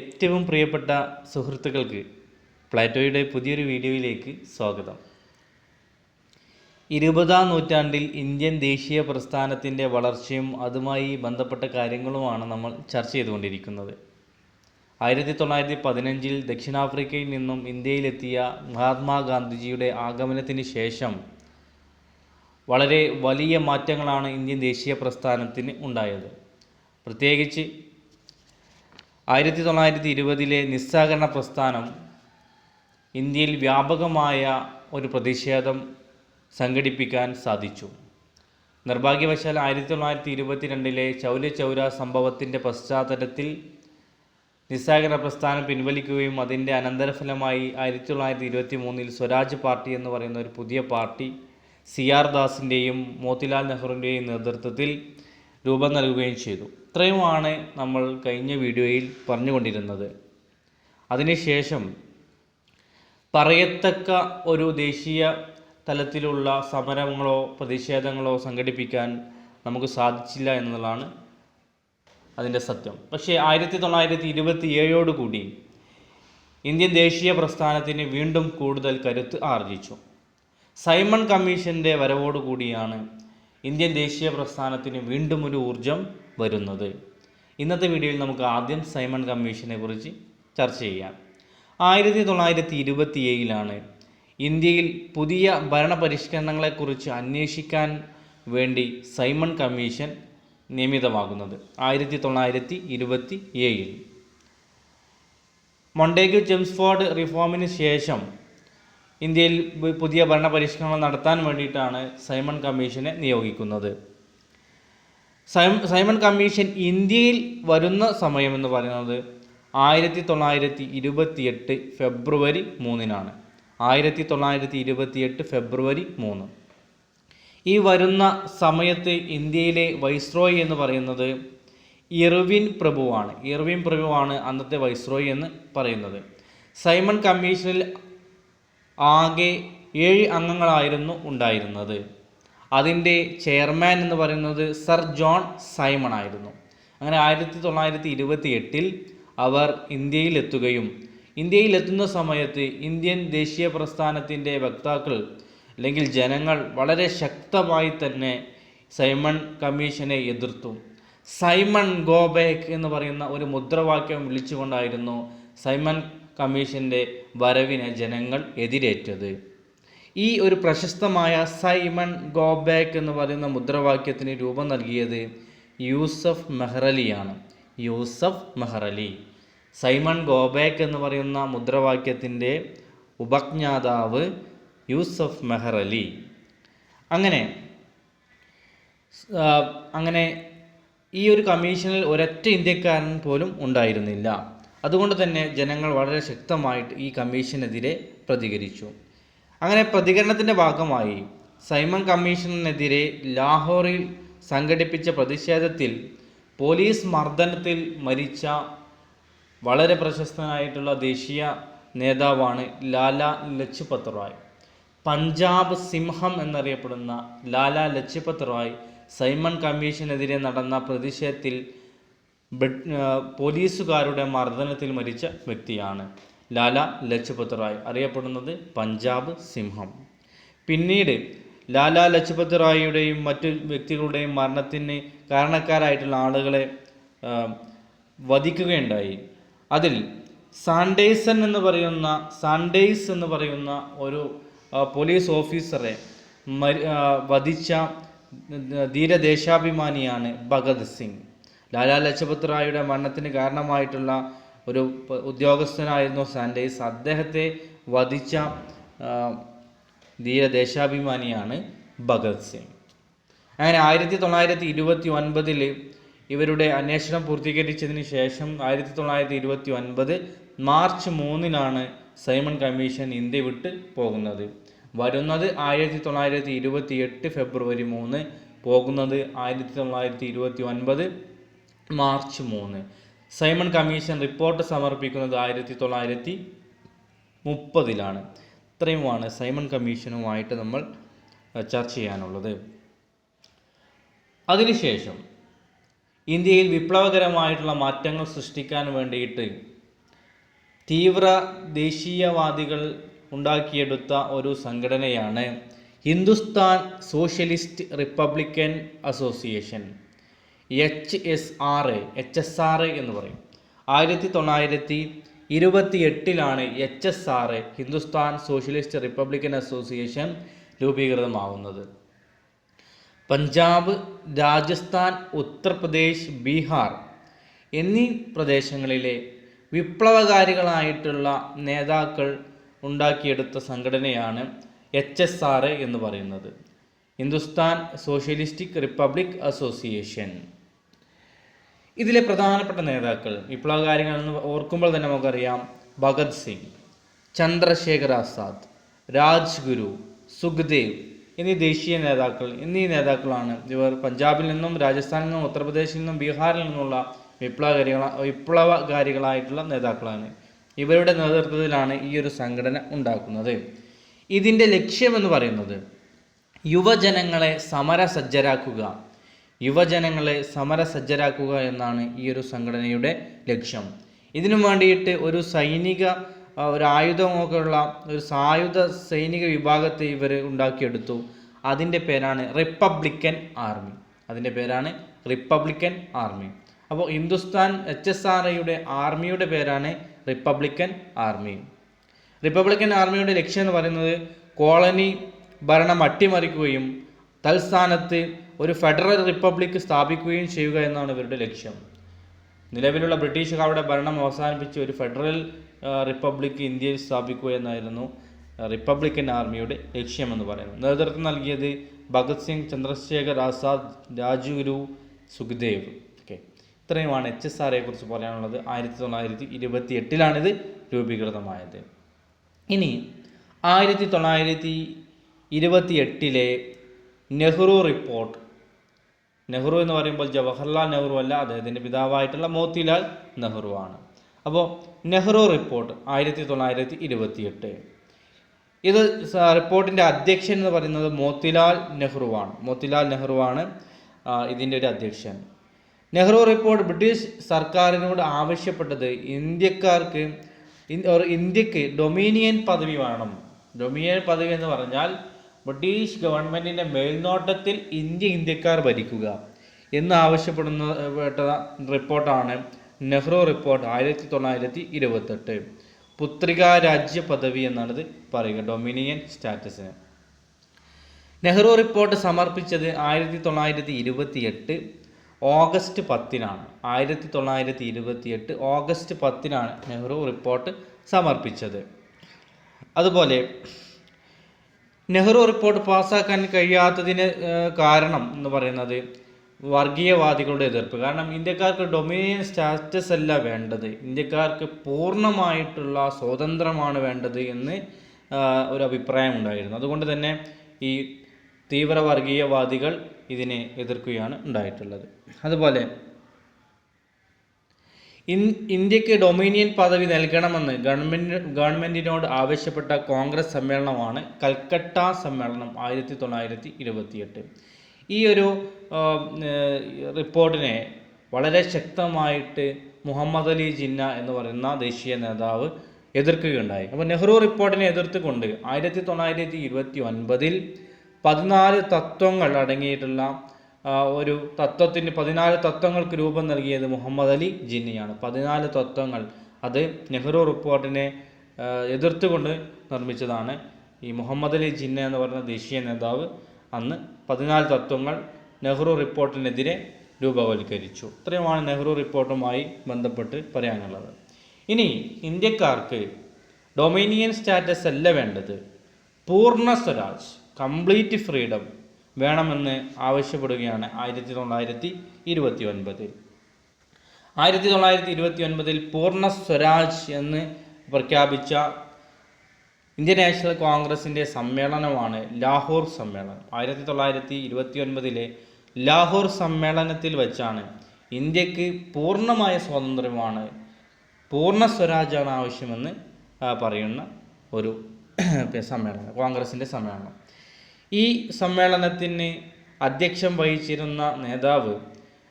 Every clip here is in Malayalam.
ഏറ്റവും പ്രിയപ്പെട്ട സുഹൃത്തുക്കൾക്ക് പ്ലാറ്റോയുടെ പുതിയൊരു വീഡിയോയിലേക്ക് സ്വാഗതം. ഇരുപതാം നൂറ്റാണ്ടിൽ ഇന്ത്യൻ ദേശീയ പ്രസ്ഥാനത്തിന്റെ വളർച്ചയും അതുമായി ബന്ധപ്പെട്ട കാര്യങ്ങളുമാണ് നമ്മൾ ചർച്ച ചെയ്തുകൊണ്ടിരിക്കുന്നത്. ആയിരത്തി തൊള്ളായിരത്തി പതിനഞ്ചിൽ ദക്ഷിണാഫ്രിക്കയിൽ നിന്നും ഇന്ത്യയിലെത്തിയ മഹാത്മാഗാന്ധിജിയുടെ ആഗമനത്തിന് ശേഷം വളരെ വലിയ മാറ്റങ്ങളാണ് ഇന്ത്യൻ ദേശീയ പ്രസ്ഥാനത്തിന് ഉണ്ടായത്. പ്രത്യേകിച്ച് ആയിരത്തി തൊള്ളായിരത്തി ഇരുപതിലെ നിസ്സഹകരണ പ്രസ്ഥാനം ഇന്ത്യയിൽ വ്യാപകമായ ഒരു പ്രതിഷേധം സംഘടിപ്പിക്കാൻ സാധിച്ചു. നിർഭാഗ്യവശാൽ ആയിരത്തി തൊള്ളായിരത്തി ഇരുപത്തിരണ്ടിലെ ചൗല ചൗര സംഭവത്തിന്റെ പശ്ചാത്തലത്തിൽ നിസ്സഹകരണ പ്രസ്ഥാനം പിൻവലിക്കുകയും അതിന്റെ അനന്തരഫലമായി ആയിരത്തി തൊള്ളായിരത്തി ഇരുപത്തി മൂന്നിൽ സ്വരാജ് പാർട്ടി എന്ന് പറയുന്ന ഒരു പുതിയ പാർട്ടി സി ആർ ദാസിന്റെയും മോത്തിലാൽ നെഹ്റുവിന്റെയും നേതൃത്വത്തിൽ രൂപം നൽകുകയും ചെയ്തു. ഇത്രയുമാണ് നമ്മൾ കഴിഞ്ഞ വീഡിയോയിൽ പറഞ്ഞുകൊണ്ടിരുന്നത്. അതിനുശേഷം പറയത്തക്ക ഒരു ദേശീയ തലത്തിലുള്ള സമരങ്ങളോ പ്രതിഷേധങ്ങളോ സംഘടിപ്പിക്കാൻ നമുക്ക് സാധിച്ചില്ല എന്നുള്ളതാണ് അതിന്റെ സത്യം. പക്ഷേ ആയിരത്തി തൊള്ളായിരത്തി ഇരുപത്തി ഏഴോടുകൂടി ഇന്ത്യൻ ദേശീയ പ്രസ്ഥാനത്തിന് വീണ്ടും കൂടുതൽ കരുത്ത് ആർജിച്ചു. സൈമൺ കമ്മീഷന്റെ വരവോടുകൂടിയാണ് ഇന്ത്യൻ ദേശീയ പ്രസ്ഥാനത്തിന് വീണ്ടും ഒരു ഊർജം വരുന്നത്. ഇന്നത്തെ വീഡിയോയിൽ നമുക്ക് ആദ്യം സൈമൺ കമ്മീഷനെ കുറിച്ച് ചർച്ച ചെയ്യാം. ആയിരത്തി തൊള്ളായിരത്തി ഇരുപത്തി ഏഴിലാണ് ഇന്ത്യയിൽ പുതിയ ഭരണപരിഷ്കരണങ്ങളെക്കുറിച്ച് അന്വേഷിക്കാൻ വേണ്ടി സൈമൺ കമ്മീഷൻ നിയമിതമാകുന്നത്. ആയിരത്തി തൊള്ളായിരത്തി ഇരുപത്തി ഏഴിൽ മൊണ്ടേഗു ജെംസ്ഫോർഡ് റിഫോമിന് ശേഷം ഇന്ത്യയിൽ പുതിയ ഭരണപരിഷ്കരണങ്ങൾ നടത്താൻ വേണ്ടിയിട്ടാണ് സൈമൺ കമ്മീഷനെ നിയോഗിക്കുന്നത്. സൈമൺ കമ്മീഷൻ ഇന്ത്യയിൽ വരുന്ന സമയമെന്ന് പറയുന്നത് ആയിരത്തി തൊള്ളായിരത്തി ഇരുപത്തിയെട്ട് ഫെബ്രുവരി മൂന്നിനാണ്. ആയിരത്തി തൊള്ളായിരത്തി ഇരുപത്തിയെട്ട് ഫെബ്രുവരി മൂന്ന്. ഈ വരുന്ന സമയത്ത് ഇന്ത്യയിലെ വൈസ്രോയി എന്ന് പറയുന്നത് ഇർവിൻ പ്രഭുവാണ്. ഇർവിൻ പ്രഭുവാണ് അന്നത്തെ വൈസ്രോയി എന്ന് പറയുന്നത്. സൈമൺ കമ്മീഷനിൽ ആകെ ഏഴ് അംഗങ്ങളായിരുന്നു ഉണ്ടായിരുന്നത്. അതിന്റെ ചെയർമാൻ എന്ന് പറയുന്നത് സർ ജോൺ സൈമൺ ആയിരുന്നു. അങ്ങനെ ആയിരത്തി തൊള്ളായിരത്തി ഇരുപത്തി എട്ടിൽ അവർ ഇന്ത്യയിലെത്തുകയും ഇന്ത്യയിലെത്തുന്ന സമയത്ത് ഇന്ത്യൻ ദേശീയ പ്രസ്ഥാനത്തിന്റെ വക്താക്കൾ അല്ലെങ്കിൽ ജനങ്ങൾ വളരെ ശക്തമായി തന്നെ സൈമൺ കമ്മീഷനെ എതിർത്തു. സൈമൺ ഗോ ബാക്ക് എന്ന് പറയുന്ന ഒരു മുദ്രാവാക്യം വിളിച്ചുകൊണ്ടായിരുന്നു സൈമൺ കമ്മീഷന്റെ വരവിനെ ജനങ്ങൾ എതിരേറ്റത്. ഈ ഒരു പ്രശസ്തമായ സൈമൺ ഗോ ബാക്ക് എന്ന് പറയുന്ന മുദ്രാവാക്യത്തിന് രൂപം നൽകിയത് Yusuf മെഹ്റലിയാണ്. Yusuf Meherally. Simon go back എന്ന് പറയുന്ന മുദ്രാവാക്യത്തിന്റെ ഉപജ്ഞാതാവ് യൂസഫ് മെഹ്റലി. അങ്ങനെ അങ്ങനെ ഈ ഒരു കമ്മീഷനിൽ ഒരൊറ്റ ഇന്ത്യക്കാരൻ പോലും ഉണ്ടായിരുന്നില്ല. അതുകൊണ്ട് തന്നെ ജനങ്ങൾ വളരെ ശക്തമായിട്ട് ഈ കമ്മീഷനെതിരെ പ്രതികരിച്ചു. അങ്ങനെ പ്രതികരണത്തിന്റെ ഭാഗമായി സൈമൺ കമ്മീഷനെതിരെ ലാഹോറിൽ സംഘടിപ്പിച്ച പ്രതിഷേധത്തിൽ പോലീസ് മർദ്ദനത്തിൽ മരിച്ച വളരെ പ്രശസ്തനായിട്ടുള്ള ദേശീയ നേതാവാണ് ലാല ലജ്പത് റായ് പഞ്ചാബ് സിംഹം എന്നറിയപ്പെടുന്ന ലാല ലജ്പത് റായ് സൈമൺ കമ്മീഷനെതിരെ നടന്ന പ്രതിഷേധത്തിൽ പോലീസുകാരുടെ മർദ്ദനത്തിൽ മരിച്ച വ്യക്തിയാണ് ലാല ലജ്പത് റായ് അറിയപ്പെടുന്നത് പഞ്ചാബ് സിംഹം. പിന്നീട് ലാല ലജ്പത് റായിയുടെയും മറ്റു വ്യക്തികളുടെയും മരണത്തിന് കാരണക്കാരായിട്ടുള്ള ആളുകളെ വധിക്കുകയുണ്ടായി. അതിൽ സാൻഡേസൺ എന്ന് പറയുന്ന സാൻഡേസ് എന്ന് പറയുന്ന ഒരു പോലീസ് ഓഫീസറെ വധിച്ച ധീരദേശാഭിമാനിയാണ് ഭഗത് സിംഗ്. ലാലാ ലജപത് റായിയുടെ മരണത്തിന് കാരണമായിട്ടുള്ള ഒരു ഉദ്യോഗസ്ഥനായിരുന്നു സാൻഡേസ് അദ്ദേഹത്തെ വധിച്ച ധീര ദേശാഭിമാനിയാണ് ഭഗത് സിംഗ്. അങ്ങനെ ആയിരത്തി തൊള്ളായിരത്തി ഇരുപത്തി ഒൻപതിൽ ഇവരുടെ അന്വേഷണം പൂർത്തീകരിച്ചതിന് ശേഷം ആയിരത്തി തൊള്ളായിരത്തി ഇരുപത്തി ഒൻപത് മാർച്ച് മൂന്നിനാണ് സൈമൺ കമ്മീഷൻ ഇന്ത്യ വിട്ട് പോകുന്നത്. വരുന്നത് ആയിരത്തി തൊള്ളായിരത്തി ഇരുപത്തി എട്ട് ഫെബ്രുവരി മൂന്ന് പോകുന്നത് ആയിരത്തി തൊള്ളായിരത്തി ഇരുപത്തി ഒൻപത് മാർച്ച് മൂന്ന്. സൈമൺ കമ്മീഷൻ റിപ്പോർട്ട് സമർപ്പിക്കുന്നത് ആയിരത്തി തൊള്ളായിരത്തി മുപ്പതിലാണ്. ഇത്രയുമാണ് സൈമൺ കമ്മീഷനുമായിട്ട് നമ്മൾ ചർച്ച ചെയ്യാനുള്ളത്. അതിനുശേഷം ഇന്ത്യയിൽ വിപ്ലവകരമായിട്ടുള്ള മാറ്റങ്ങൾ സൃഷ്ടിക്കാൻ വേണ്ടിയിട്ട് തീവ്ര ദേശീയവാദികൾ ഉണ്ടാക്കിയെടുത്ത ഒരു സംഘടനയാണ് Hindustan socialist republican association. H S R H S R എന്ന് പറയും. ആയിരത്തി തൊള്ളായിരത്തി ഇരുപത്തി എട്ടിലാണ് H S R Hindustan socialist republican association രൂപീകൃതമാവുന്നത്. Punjab Rajasthan Uttar Pradesh Bihar എന്നീ പ്രദേശങ്ങളിലെ വിപ്ലവകാരികളായിട്ടുള്ള നേതാക്കൾ ഉണ്ടാക്കിയെടുത്ത സംഘടനയാണ് എച്ച് എസ് ആർ എന്ന് പറയുന്നത്. Hindustan socialistic republic association. ഇതിലെ പ്രധാനപ്പെട്ട നേതാക്കൾ. വിപ്ലവ കാര്യങ്ങളെന്ന് ഓർക്കുമ്പോൾ തന്നെ നമുക്കറിയാം ഭഗത് സിംഗ് ചന്ദ്രശേഖർ ആസാദ് രാജ്ഗുരു സുഖ്ദേവ് എന്നീ ദേശീയ നേതാക്കൾ. എന്നീ നേതാക്കളാണ് ഇവർ പഞ്ചാബിൽ നിന്നും രാജസ്ഥാനിൽ നിന്നും ഉത്തർപ്രദേശിൽ നിന്നും ബീഹാറിൽ നിന്നുള്ള വിപ്ലവകാരികള വിപ്ലവകാരികളായിട്ടുള്ള നേതാക്കളാണ്. ഇവരുടെ നേതൃത്വത്തിലാണ് ഈ ഒരു സംഘടന ഉണ്ടാക്കുന്നത്. ഇതിന്റെ ലക്ഷ്യമെന്ന് പറയുന്നത് യുവജനങ്ങളെ സമരസജ്ജരാക്കുക. യുവജനങ്ങളെ സമരസജ്ജരാക്കുക എന്നാണ് ഈ ഒരു സംഘടനയുടെ ലക്ഷ്യം. ഇതിനു വേണ്ടിയിട്ട് ഒരു സൈനിക ഒരു ആയുധമൊക്കെയുള്ള ഒരു സായുധ സൈനിക വിഭാഗത്തെ ഇവർ ഉണ്ടാക്കിയെടുത്തു. അതിന്റെ പേരാണ് റിപ്പബ്ലിക്കൻ ആർമി. അതിന്റെ പേരാണ് റിപ്പബ്ലിക്കൻ ആർമി. അപ്പോൾ ഹിന്ദുസ്ഥാൻ എച്ച് എസ് ആർ ഐയുടെ ആർമിയുടെ പേരാണ് റിപ്പബ്ലിക്കൻ ആർമി. റിപ്പബ്ലിക്കൻ ആർമിയുടെ ലക്ഷ്യം എന്ന് പറയുന്നത് കോളനി ഭരണം അട്ടിമറിക്കുകയും തൽസ്ഥാനത്ത് ഒരു ഫെഡറൽ റിപ്പബ്ലിക് സ്ഥാപിക്കുകയും ചെയ്യുക എന്നാണ് ഇവരുടെ ലക്ഷ്യം. നിലവിലുള്ള ബ്രിട്ടീഷുകാരുടെ ഭരണം അവസാനിപ്പിച്ച് ഒരു ഫെഡറൽ റിപ്പബ്ലിക് ഇന്ത്യയിൽ സ്ഥാപിക്കുക എന്നായിരുന്നു റിപ്പബ്ലിക്കൻ ആർമിയുടെ ലക്ഷ്യമെന്ന് പറയുന്നത്. നേതൃത്വം നൽകിയത് ഭഗത് സിംഗ് ചന്ദ്രശേഖർ ആസാദ് രാജുഗുരു സുഖ്ദേവ്. ഓക്കെ. ഇത്രയുമാണ് എച്ച് എസ് ആറെ കുറിച്ച് പറയാനുള്ളത്. ആയിരത്തി തൊള്ളായിരത്തി ഇരുപത്തി എട്ടിലാണിത് രൂപീകൃതമായത്. ഇനി ആയിരത്തി തൊള്ളായിരത്തി ഇരുപത്തി എട്ടിലെ നെഹ്റു റിപ്പോർട്ട് നെഹ്റു എന്ന് പറയുമ്പോൾ ജവഹർലാൽ നെഹ്റു അല്ല അദ്ദേഹത്തിന്റെ പിതാവായിട്ടുള്ള മോത്തിലാൽ നെഹ്റു ആണ്. അപ്പോൾ നെഹ്റു റിപ്പോർട്ട് ആയിരത്തി തൊള്ളായിരത്തി ഇരുപത്തിയെട്ട് ഇത് റിപ്പോർട്ടിന്റെ അധ്യക്ഷൻ എന്ന് പറയുന്നത് മോത്തിലാൽ നെഹ്റുവാണ് മോത്തിലാൽ നെഹ്റുവാണ് ഇതിന്റെ ഒരു അധ്യക്ഷൻ. നെഹ്റു റിപ്പോർട്ട് ബ്രിട്ടീഷ് സർക്കാരിനോട് ആവശ്യപ്പെട്ടത് ഇന്ത്യക്കാർക്ക് ഇന്ത്യയ്ക്ക് ഡൊമീനിയൻ പദവി വേണം. ഡൊമീനിയൻ പദവി എന്ന് പറഞ്ഞാൽ ബ്രിട്ടീഷ് ഗവൺമെന്റിന്റെ മേൽനോട്ടത്തിൽ ഇന്ത്യ ഇന്ത്യക്കാർ ഭരിക്കുക എന്ന് ആവശ്യപ്പെടുന്ന പെട്ട റിപ്പോർട്ടാണ് നെഹ്റു റിപ്പോർട്ട് ആയിരത്തി തൊള്ളായിരത്തി ഇരുപത്തെട്ട് പുത്രികാ രാജ്യ പദവി എന്നാണിത് പറയുക ഡൊമിനിയൻ സ്റ്റാറ്റസിന്. നെഹ്റു റിപ്പോർട്ട് സമർപ്പിച്ചത് ആയിരത്തി തൊള്ളായിരത്തി ഇരുപത്തി എട്ട് ഓഗസ്റ്റ് പത്തിനാണ്. ആയിരത്തി തൊള്ളായിരത്തി ഇരുപത്തി എട്ട് ഓഗസ്റ്റ് പത്തിനാണ് നെഹ്റു റിപ്പോർട്ട് സമർപ്പിച്ചത്. അതുപോലെ നെഹ്റു റിപ്പോർട്ട് പാസ്സാക്കാൻ കഴിയാത്തതിന് കാരണം എന്ന് പറയുന്നത് വർഗീയവാദികളുടെ എതിർപ്പ്. കാരണം ഇന്ത്യക്കാർക്ക് ഡൊമിനിയൻ സ്റ്റാറ്റസ് അല്ല വേണ്ടത്. ഇന്ത്യക്കാർക്ക് പൂർണമായിട്ടുള്ള സ്വാതന്ത്ര്യമാണ് വേണ്ടത് എന്ന് ഒരു അഭിപ്രായം ഉണ്ടായിരുന്നു. അതുകൊണ്ട് തന്നെ ഈ തീവ്ര വർഗീയവാദികൾ ഇതിനെ എതിർക്കുകയാണ് ഉണ്ടായിട്ടുള്ളത്. അതുപോലെ ഇന്ത്യയ്ക്ക് ഡൊമിനിയൻ പദവി നൽകണമെന്ന് ഗവൺമെന്റ് ഗവൺമെന്റിനോട് ആവശ്യപ്പെട്ട കോൺഗ്രസ് സമ്മേളനമാണ് കൽക്കട്ട സമ്മേളനം ആയിരത്തി തൊള്ളായിരത്തി ഇരുപത്തിയെട്ട് ഈ ഒരു റിപ്പോർട്ടിനെ വളരെ ശക്തമായിട്ട് മുഹമ്മദ് അലി ജിന്ന എന്ന് പറയുന്ന ദേശീയ നേതാവ് എതിർക്കുകയുണ്ടായി. അപ്പോൾ നെഹ്റു റിപ്പോർട്ടിനെ എതിർത്തുകൊണ്ട് ആയിരത്തി തൊള്ളായിരത്തി ഇരുപത്തി ഒൻപതിൽ പതിനാല് തത്വങ്ങൾ അടങ്ങിയിട്ടുള്ള ഒരു തത്വത്തിന് പതിനാല് തത്വങ്ങൾക്ക് രൂപം നൽകിയത് മുഹമ്മദ് അലി ജിന്നിയാണ്. പതിനാല് തത്വങ്ങൾ. അത് നെഹ്റു റിപ്പോർട്ടിനെ എതിർത്തുകൊണ്ട് നിർമ്മിച്ചതാണ് ഈ മുഹമ്മദ് അലി ജിന്ന എന്ന് പറയുന്ന ദേശീയ നേതാവ്. അന്ന് പതിനാല് തത്വങ്ങൾ നെഹ്റു റിപ്പോർട്ടിനെതിരെ രൂപവൽക്കരിച്ചു. ഇത്രയുമാണ് നെഹ്റു റിപ്പോർട്ടുമായി ബന്ധപ്പെട്ട് പറയാനുള്ളത്. ഇനി ഇന്ത്യക്കാർക്ക് ഡൊമീനിയൻ സ്റ്റാറ്റസ് അല്ല വേണ്ടത്. പൂർണ സ്വരാജ് കംപ്ലീറ്റ് ഫ്രീഡം വേണമെന്ന് ആവശ്യപ്പെടുകയാണ് ആയിരത്തി തൊള്ളായിരത്തി ഇരുപത്തി ഒൻപതിൽ ആയിരത്തി തൊള്ളായിരത്തി ഇരുപത്തി ഒൻപതിൽ പൂർണ സ്വരാജ് എന്ന് പ്രഖ്യാപിച്ച ഇന്ത്യൻ നാഷണൽ കോൺഗ്രസിന്റെ സമ്മേളനമാണ് ലാഹോർ സമ്മേളനം. ആയിരത്തി തൊള്ളായിരത്തി ഇരുപത്തി ഒൻപതിലെ ലാഹോർ സമ്മേളനത്തിൽ വെച്ചാണ് ഇന്ത്യയ്ക്ക് പൂർണമായ സ്വാതന്ത്ര്യമാണ് പൂർണ സ്വരാജാണ് ആവശ്യമെന്ന് പറയുന്ന ഒരു സമ്മേളനം കോൺഗ്രസിന്റെ സമ്മേളനം. ഈ സമ്മേളനത്തിന് അധ്യക്ഷം വഹിച്ചിരുന്ന നേതാവ്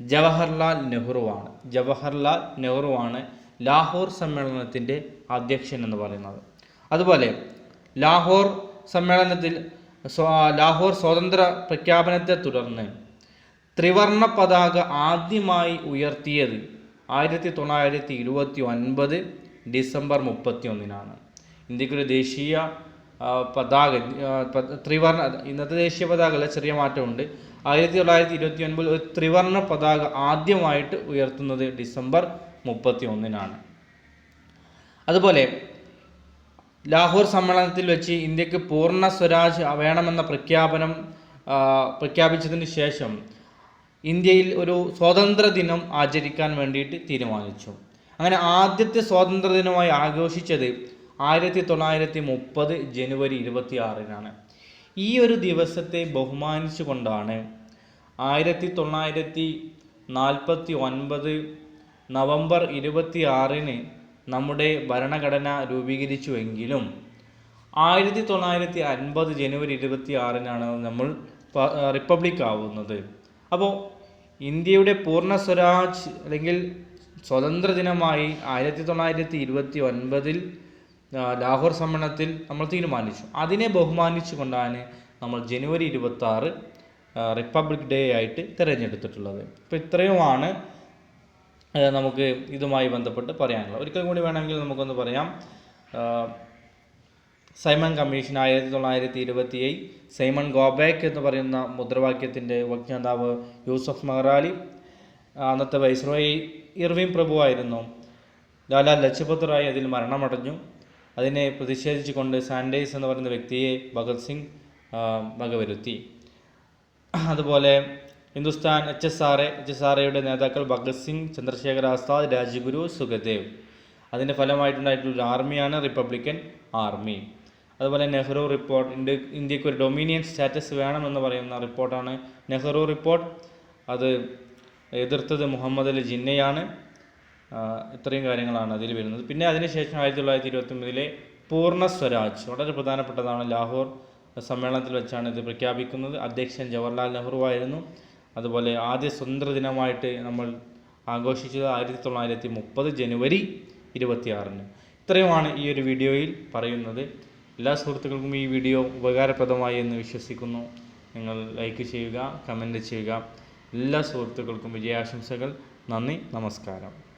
ജവഹർലാൽ നെഹ്റുവാണ്. ജവഹർലാൽ നെഹ്റുവാണ് ലാഹോർ സമ്മേളനത്തിന്റെ അധ്യക്ഷൻ എന്ന് പറയുന്നത്. അതുപോലെ ലാഹോർ സമ്മേളനത്തിൽ ലാഹോർ സ്വതന്ത്ര പ്രഖ്യാപനത്തെ തുടർന്ന് ത്രിവർണ പതാക ആദ്യമായി ഉയർത്തിയത് ആയിരത്തി തൊള്ളായിരത്തി ഇരുപത്തി ഒൻപത് ഡിസംബർ മുപ്പത്തി ഒന്നിനാണ് ഇന്ത്യക്കൊരു ദേശീയ പതാക ത്രിവർണ ഇന്നത്തെ ദേശീയ പതാകയിലെ ചെറിയ മാറ്റമുണ്ട്. ആയിരത്തി തൊള്ളായിരത്തി ഇരുപത്തി ഒൻപതിൽ ഒരു ത്രിവർണ പതാക ആദ്യമായിട്ട് ഉയർത്തുന്നത് ഡിസംബർ മുപ്പത്തി ഒന്നിനാണ് അതുപോലെ ലാഹോർ സമ്മേളനത്തിൽ വെച്ച് ഇന്ത്യയ്ക്ക് പൂർണ സ്വരാജ് വേണമെന്ന പ്രഖ്യാപനം പ്രഖ്യാപിച്ചതിന് ശേഷം ഇന്ത്യയിൽ ഒരു സ്വാതന്ത്ര്യ ദിനം ആചരിക്കാൻ വേണ്ടിയിട്ട് തീരുമാനിച്ചു. അങ്ങനെ ആദ്യത്തെ സ്വാതന്ത്ര്യ ദിനമായി ആഘോഷിച്ചത് ആയിരത്തി തൊള്ളായിരത്തി മുപ്പത് ജനുവരി ഇരുപത്തി ആറിനാണ് ഈ ഒരു ദിവസത്തെ ബഹുമാനിച്ചുകൊണ്ടാണ് ആയിരത്തി തൊള്ളായിരത്തി നാൽപ്പത്തി ഒൻപത് നവംബർ ഇരുപത്തി ആറിന് നമ്മുടെ ഭരണഘടന രൂപീകരിച്ചുവെങ്കിലും ആയിരത്തി തൊള്ളായിരത്തി അൻപത് ജനുവരി ഇരുപത്തി ആറിനാണ് നമ്മൾ റിപ്പബ്ലിക് ആവുന്നത് അപ്പോൾ ഇന്ത്യയുടെ പൂർണ സ്വരാജ് അല്ലെങ്കിൽ സ്വതന്ത്ര ദിനമായി ആയിരത്തി തൊള്ളായിരത്തി ഇരുപത്തി ഒൻപതിൽ ലാഹോർ സമ്മേളനത്തിൽ നമ്മൾ തീരുമാനിച്ചു. അതിനെ ബഹുമാനിച്ചുകൊണ്ടാണ് നമ്മൾ ജനുവരി ഇരുപത്തി ആറ് റിപ്പബ്ലിക് ഡേ ആയിട്ട് തിരഞ്ഞെടുത്തിട്ടുള്ളത്. അപ്പോൾ ഇത്രയുമാണ് നമുക്ക് ഇതുമായി ബന്ധപ്പെട്ട് പറയാനുള്ളത്. ഒരിക്കൽ കൂടി വേണമെങ്കിൽ നമുക്കൊന്ന് പറയാം. സൈമൺ കമ്മീഷൻ ആയിരത്തി തൊള്ളായിരത്തി ഇരുപത്തി ഏഴ് സൈമൺ ഗോബാക്ക് എന്ന് പറയുന്ന മുദ്രാവാക്യത്തിന്റെ വക്താവ് യൂസഫ് മഹറാലി അന്നത്തെ വൈസ്രോയി ഇർവിൻ പ്രഭുവായിരുന്നു ലാലാ ലജ്പത് റായ് അതിൽ മരണമടഞ്ഞു. അതിനെ പ്രതിഷേധിച്ചുകൊണ്ട് സാൻഡേഴ്സ് എന്ന് പറയുന്ന വ്യക്തിയെ ഭഗത് സിംഗ് വകവരുത്തി. അതുപോലെ Hindustan H S R A H S R എയുടെ നേതാക്കൾ ഭഗത് സിംഗ് ചന്ദ്രശേഖർ ആസാദ് രാജ്ഗുരു സുഖദേവ്. അതിന്റെ ഫലമായിട്ടുണ്ടായിട്ടുള്ള ആർമിയാണ് റിപ്പബ്ലിക്കൻ ആർമി. അതുപോലെ നെഹ്റു റിപ്പോർട്ട് ഇന്ത്യ ഇന്ത്യയ്ക്ക് ഒരു ഡൊമിനിയൻ സ്റ്റാറ്റസ് വേണമെന്ന് പറയുന്ന റിപ്പോർട്ടാണ് നെഹ്റു റിപ്പോർട്ട്. അത് എതിർത്തത് മുഹമ്മദ് അലി ജിന്നയാണ്. ഇത്രയും കാര്യങ്ങളാണ് അതിൽ വരുന്നത്. പിന്നെ അതിനുശേഷം ആയിരത്തി തൊള്ളായിരത്തി ഇരുപത്തി ഒമ്പതിലെ പൂർണ സ്വരാജ് വളരെ പ്രധാനപ്പെട്ടതാണ് ലാഹോർ സമ്മേളനത്തിൽ വെച്ചാണ് ഇത് പ്രഖ്യാപിക്കുന്നത്. അധ്യക്ഷൻ ജവഹർലാൽ നെഹ്റു ആയിരുന്നു. അതുപോലെ ആദ്യ സ്വതന്ത്ര ദിനമായിട്ട് നമ്മൾ ആഘോഷിച്ചത് ആയിരത്തി തൊള്ളായിരത്തി മുപ്പത് ജനുവരി ഇരുപത്തിയാറിന്. ഇത്രയുമാണ് ഈ ഒരു വീഡിയോയിൽ പറയുന്നത്. എല്ലാ സുഹൃത്തുക്കൾക്കും ഈ വീഡിയോ ഉപകാരപ്രദമായി എന്ന് വിശ്വസിക്കുന്നു. നിങ്ങൾ ലൈക്ക് ചെയ്യുക കമന്റ് ചെയ്യുക. എല്ലാ സുഹൃത്തുക്കൾക്കും വിജയാശംസകൾ. നന്ദി നമസ്കാരം.